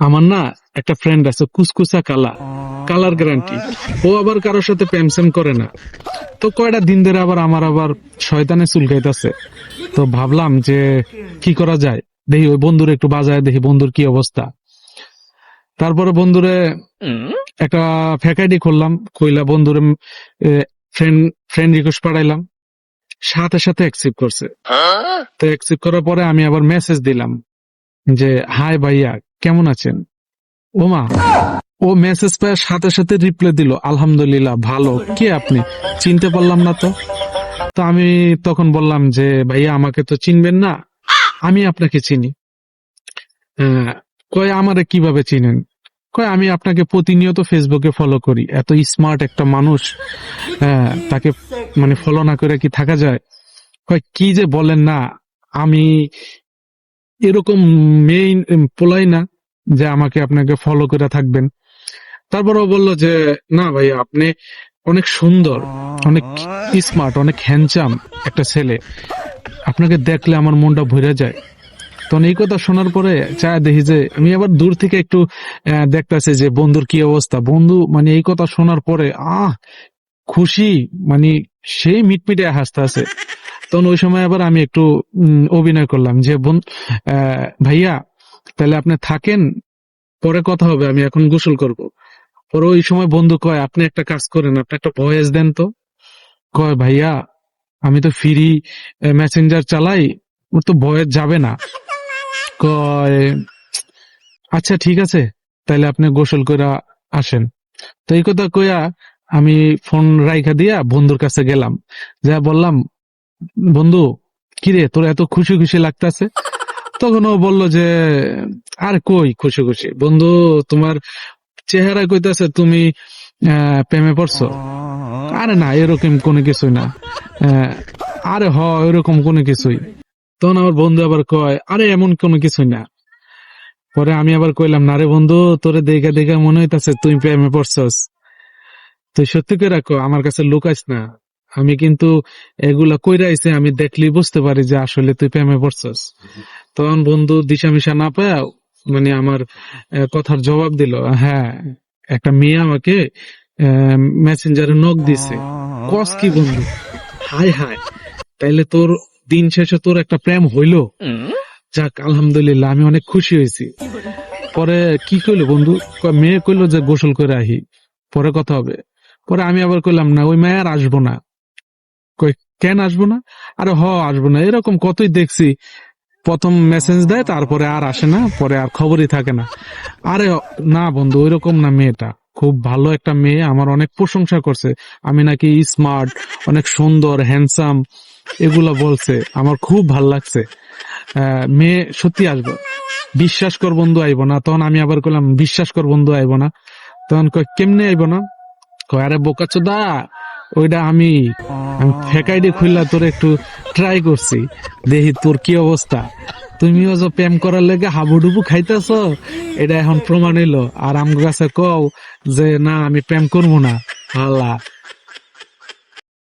আমার না একটা ফ্রেন্ড আছে কুসকুসা কালা। কালার গ্যারান্টি ও আবার কারোর সাথে প্রেম সেম করে না। তো কয়টা দিন ধরে আবার আমার আবার শয়তানে চুলকাইতেছে তো ভাবলাম যে কি করা যায়? দেখি ওই বন্ধুর একটু বাজায় দেখি বন্ধুর কি অবস্থা। তারপরে বন্ধুরে একটা ফ্যাকাইডি খুললাম কইলা বন্ধুরে ফ্রেন্ড ফ্রেন্ড রিকোয়েস্ট পাঠাইলাম। সাথে সাথে অ্যাকসেপ্ট করছে। তো অ্যাকসেপ্ট করার পরে আমি আবার মেসেজ দিলাম যে হাই ভাইয়া কেমন আছেন? ওমা, ও মেসেজ পাওয়ার সাথে সাথে রিপ্লাই দিল, আলহামদুলিল্লাহ, ভালো। কে আপনি? চিনতে পারলাম না তো। তো আমি তখন বললাম যে, ভাইয়া, আমাকে তো চিনবেন না। আমি আপনাকে চিনি। কয়, আমারে কীভাবে চিনেন? কয়, আমি আপনাকে প্রতিনিয়ত ফেসবুকে ফলো করি। এত স্মার্ট একটা মানুষ তাকে মানে ফলো না করে কি থাকা যায়? কয়, কি যে বলেন না, আমি এরকম মেয়ে পোলাই না। যে আমাকে আপনাকে ফলো করে থাকবেন। তারপর বলল যে, না ভাই, আপনি অনেক সুন্দর, অনেক স্মার্ট অনেক হ্যান্ডসাম একটা ছেলে। আপনাকে দেখলে আমার মনটা ভরে যায়। তখন এই কথা শোনার পরে চা দেখি যে, আমি আবার দূর থেকে একটু দেখতাছি যে, বন্ধুর কি অবস্থা? বন্ধু মানে এই কথা শোনার পরে, আহ, খুশি। মানে সেই মিটমিটে হাসতে আছে তখন ওই সময় আবার আমি একটু অভিনয় করলাম যে ভাইয়া তাহলে আপনি থাকেন, পরে কথা হবে, আমি এখন গোসল করব। পরে ওই সময় বন্ধু কয়, আপনি একটা কাজ করেন, আপনি একটা ভয়েস দেন তো। কয়, ভাইয়া, আমি তো ফ্রি মেসেঞ্জার চালাই, ওর তো ভয়েস যাবে না। কয় আচ্ছা ঠিক আছে, তাহলে আপনি গোসল করে আসেন। তো এই কথা কইয়া আমি ফোন রাইখা দিয়া বন্ধুর কাছে গেলাম। যা বললাম, বন্ধু, কিরে, তোর এত খুশি খুশি লাগতাছে? তখন ও বলল যে, আর কই খুশি খুশি? বন্ধু, তোমার চেহারা কইতাছে তুমি প্রেমে পড়ছো। আরে না, এরকম কোনো কিছুই না। আরে হ, এরকম কোনো কিছুই। তখন আমার বন্ধু আবার কয়, আরে এমন কোনো কিছুই না। পরে আমি আবার কইলাম, না রে বন্ধু, তোরে দেখে দেখে মনে হইতাছে, তুই প্রেমে পড়ছস। তুই সত্যি করে রাখো আমার কাছে লুকাইস না। আমি কিন্তু এগুলা কইরা আইছে, আমি দেখলি বুঝতে পারি যে আসলে তুই প্রেমে পড়ছস। তখন বন্ধু দিশা মিশা না পায় মানে আমার কথার জবাব দিল হ্যাঁ একটা মেয়ে আমাকে মেসেঞ্জারে নক দিছে। কস কি বন্ধু? হাই হাই তাইলে তোর দিন শেষে তোর একটা প্রেম হইল? যাক, আলহামদুলিল্লাহ, আমি অনেক খুশি হয়েছি। পরে কি কইলো বন্ধু? মেয়ে কইলো যে গোসল করে আহি, পরে কথা হবে। পরে আমি আবার কইলাম, না, ওই মেয়ে আর আসব না। কই, কেন আসব না? আরে হ, আসব না। এরকম কতই দেখছি। প্রথম মেসেজ দেয়, তারপরে আর আসে না, পরে আর খবরই থাকে না। আরে, না বন্ধু, ওইরকম না মেয়েটা। খুব ভালো একটা মেয়ে, আমার অনেক প্রশংসা করছে। আমি নাকি স্মার্ট অনেক সুন্দর হ্যান্ডসাম এগুলা বলছে। আমার খুব ভালো লাগছে। মেয়ে, সত্যি আসব। বিশ্বাস কর বন্ধু, আইব না। তখন আমি আবার কইলাম, বিশ্বাস কর বন্ধু, আইব না। তখন কেমনে আইব না? কয় আরে বোকা চোদা ওইটা আমি ফেকাইডে খুললা, তোর একটু ট্রাই করছি। দেখি তোর কি অবস্থা। তুমিও যে প্রেম করার লেগে হাবুডুবু খাইতেছ, এটা এখন প্রমাণ এলো আর আম কাছে কও যে, না, আমি প্রেম করব না। আল্লাহ।